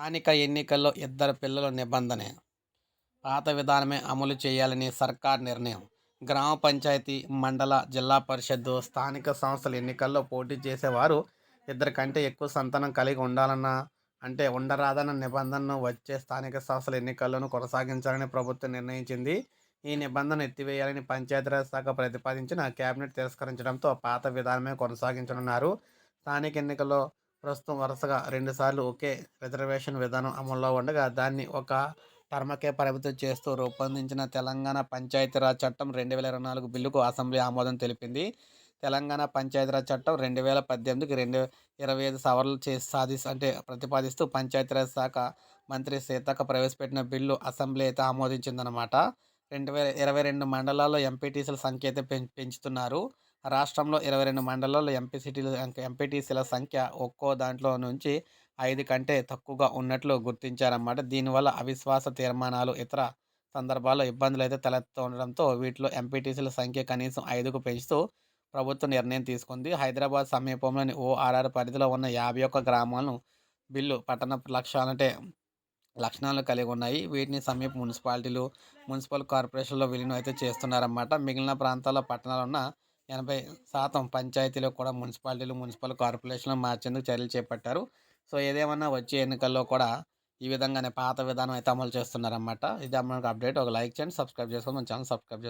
స్థానిక ఎన్నికల్లో ఇద్దరు పిల్లల నిబంధన. పాత విధానమే అమలు చేయాలని సర్కార్ నిర్ణయం. గ్రామ పంచాయతీ మండల జిల్లా పరిషత్తు స్థానిక సంస్థల ఎన్నికల్లో పోటీ చేసేవారు ఇద్దరి కంటే ఎక్కువ సంతానం కలిగి ఉండాలన్న అంటే ఉండరాదన్న నిబంధనను వచ్చే స్థానిక సంస్థల ఎన్నికల్లోనూ కొనసాగించాలని ప్రభుత్వం నిర్ణయించింది. ఈ నిబంధన ఎత్తివేయాలని పంచాయతీరాజ్ శాఖ ప్రతిపాదించిన కేబినెట్ తిరస్కరించడంతో పాత విధానమే కొనసాగించనున్నారు. స్థానిక ఎన్నికల్లో ప్రస్తుతం వరుసగా రెండుసార్లు ఒకే రిజర్వేషన్ విధానం అమల్లో ఉండగా దాన్ని ఒక టర్మకే పరిమితం చేస్తూ రూపొందించిన తెలంగాణ పంచాయతీరాజ్ చట్టం రెండు వేల ఇరవై నాలుగు బిల్లుకు అసెంబ్లీ ఆమోదం తెలిపింది. తెలంగాణ పంచాయతీరాజ్ చట్టం రెండు వేల పద్దెనిమిదికి రెండు ఇరవై ఐదు సవరణలు చేసి సాధిస్తూ అంటే ప్రతిపాదిస్తూ పంచాయతీరాజ్ శాఖ మంత్రి సీతక్క ప్రవేశపెట్టిన బిల్లు అసెంబ్లీ అయితే ఆమోదించిందనమాట రెండు వేల ఇరవై రెండు మండలాల్లో ఎంపీటీసీల సంఖ్య అయితే పెంచుతున్నారు. రాష్ట్రంలో ఇరవై రెండు మండలాల్లో ఎంపీసీటీలు ఎంపీటీసీల సంఖ్య ఒక్కో దాంట్లో నుంచి ఐదు కంటే తక్కువగా ఉన్నట్లు గుర్తించారన్నమాట. దీనివల్ల అవిశ్వాస తీర్మానాలు ఇతర సందర్భాల్లో ఇబ్బందులు అయితే తలెత్తుండడంతో వీటిలో ఎంపీటీసీల సంఖ్య కనీసం ఐదుకు పెంచుతూ ప్రభుత్వం నిర్ణయం తీసుకుంది. హైదరాబాద్ సమీపంలోని ఓఆర్ఆర్ పరిధిలో ఉన్న యాభై ఒక్క గ్రామాలను బిల్లు పట్టణ లక్ష్యాలంటే లక్షణాలు కలిగి ఉన్నాయి. వీటిని సమీప మున్సిపాలిటీలు మున్సిపల్ కార్పొరేషన్లో విలీనం అయితే చేస్తున్నారన్నమాట. మిగిలిన ప్రాంతాల్లో పట్టణాలు ఉన్న ఎనభై శాతం పంచాయతీలో కూడా మున్సిపాలిటీలు మున్సిపల్ కార్పొరేషన్లు మార్చేందుకు చర్యలు చేపట్టారు. సో ఏదేమన్నా వచ్చే ఎన్నికల్లో కూడా ఈ విధంగానే పాత విధానం అయితే అమలు చేస్తున్నారన్నమాట. ఇది మనకు అప్డేట్. ఒక లైక్ చేయండి సబ్స్క్రైబ్ చేసుకోండి. మన ఛానల్ సబ్స్క్రైబ్ చేసుకోండి.